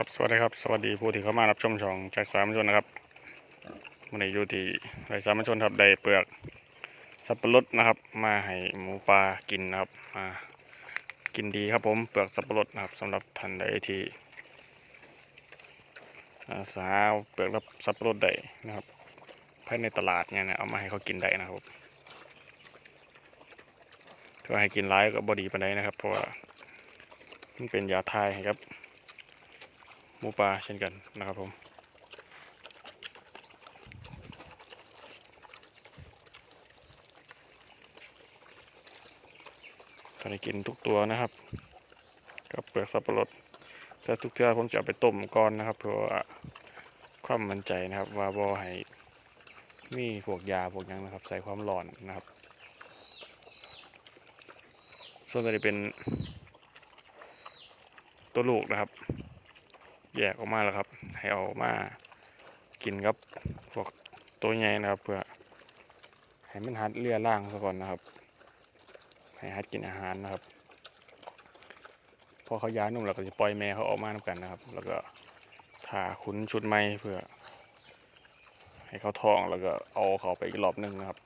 ครับสวัสดีครับสวัสดีผู้ที่เข้ามารับชมช่องจากสามัญชนนะครับวันนี้อยู่ที่ไรสามัญชนครับได้เปลือกสับปะรดนะครับ มาให้หมูปลากินนะครับมากินดีครับผมเปลือกสับปะรดนะครับสำหรับท่านใดที่สาเอาเปลือกรับสับปะรดได้นะครับภายในตลาดเนี่ยนะเอามาให้เขากินได้นะครับถ้าให้กินร้ายก็บอดีปานใดนะครับ เพราะว่ามันเป็นยาทายครับ หมูปลาเช่นกันนะครับผมตอนนี้กินทุกตัวนะครับ กับเปลือกสับปะรดแต่ทุกเทื่อผมจะไปต้มก่อนนะครับ เพื่อความมั่นใจนะครับว่าบ่ให้มีพวกยาพวกยังนะครับ ใส่ความร้อนนะครับ ส่วนตัวนี้เป็นตัวลูกนะครับ แยกออกมาแล้วครับ ให้เอามากินกับพวกตัวใหญ่นะครับ เพื่อให้มันหัดเลี่ยร่างซะก่อนนะครับ ให้หัดกินอาหารนะครับ พอเขาย้ายนุ่มเราก็จะปล่อยแม่เขาออกมาทำกันนะครับ แล้วก็ทาขุนชุดใหม่เพื่อ ให้เขาท้องแล้วก็เอาเขาไปอีกรอบหนึ่งนะครับ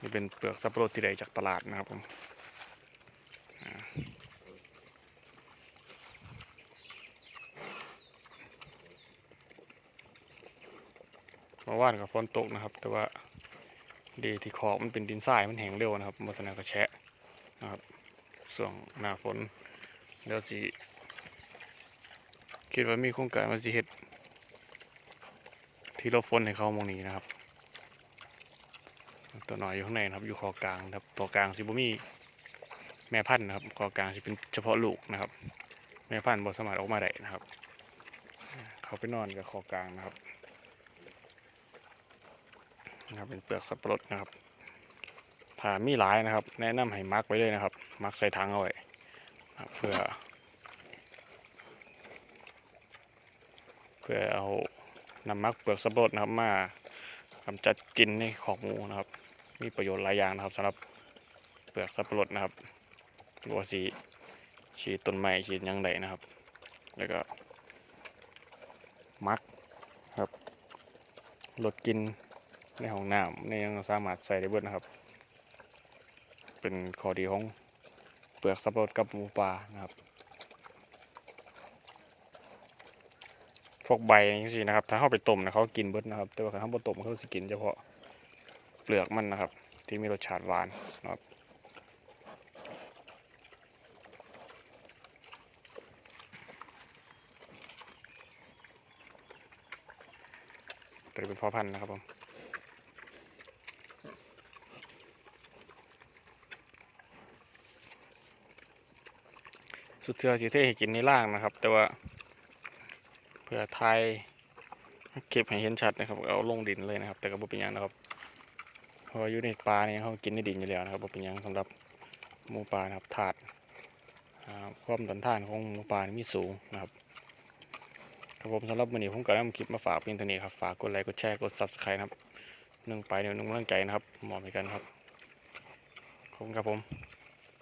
นี่เป็นเปลือกสับปะรดที่ได้จากตลาดนะครับผม เมื่อวานกับฝนตกนะครับ แต่ว่าดีที่ขอบมันเป็นดินทรายมันแห้งเร็วนะครับมัสนาก็แฉะนะครับส่วงหน้าฝนเดี๋ยวสิคิดว่ามีโครงการมาสิเฮ็ดที่หลบฝนให้เขามองนี้นะครับ ตัวหน่อยอยู่ข้างในนะครับ อยู่คอกลางนะครับตัวกลางสิบมีแม่พันธุ์นะครับคอกลางสิเป็นเฉพาะลูกนะครับ แม่พันธุ์บ่สมารถออกมาได้นะครับ เขาไปนอนกับคอกลางนะครับ นะครับเป็นเปลือกสับปะรดนะครับถ้ามีหลายนะครับ แนะนำให้มักไว้เลยนะครับ มักใส่ถังเอาไว้เพื่อเพื่อเอานำมักเปลือกสับปะรดนะครับมากำจัดกินในของหมูนะครับ มีประโยชน์หลายอย่างนะครับสำหรับเปลือกสับปะรดนะครับหรือว่าสีฉีดต้นไม้ฉีดยังไงนะครับ แล้วก็มักครับลดกิน ในห้องน้ำในยังสามารถใส่ได้เบิดนะครับ เป็นข้อดีของเปลือกสับปะรดกับหมูปลานะครับ พวกใบอย่างนี้นะครับ ถ้าเข้าไปต้มนะเขากินเบิดนะครับ แต่ว่าถ้าเขาบ่ต้มเขาจะกินเฉพาะเปลือกมันนะครับ ที่มีรสชาติหวานนะครับเป็นพ่อพันธุ์นะครับผม สุดเทือสีเทให้กินในล่างนะครับ แต่ว่าเพื่อไทยเก็บให้เห็นชัดนะครับเอาลงดินเลยนะครับ แต่ก็บ่เป็นยังนะครับเพราะอยู่ในปลาเนี่ยเขากินในดินอยู่แล้วนะครับบ่เป็นยังสำหรับหมูปลานะครับถาดความต้านทานของหมูปลามีสูงนะครับครับผมสำหรับวันนี้ผมก็นำคลิปมาฝากเพียงเท่านี้ครับฝากกดไลค์กดแชร์กด subscribe นะครับหนึ่งไปหนึ่งหนึ่งกำลังใจนะครับมอบให้กันครับขอบคุณครับผม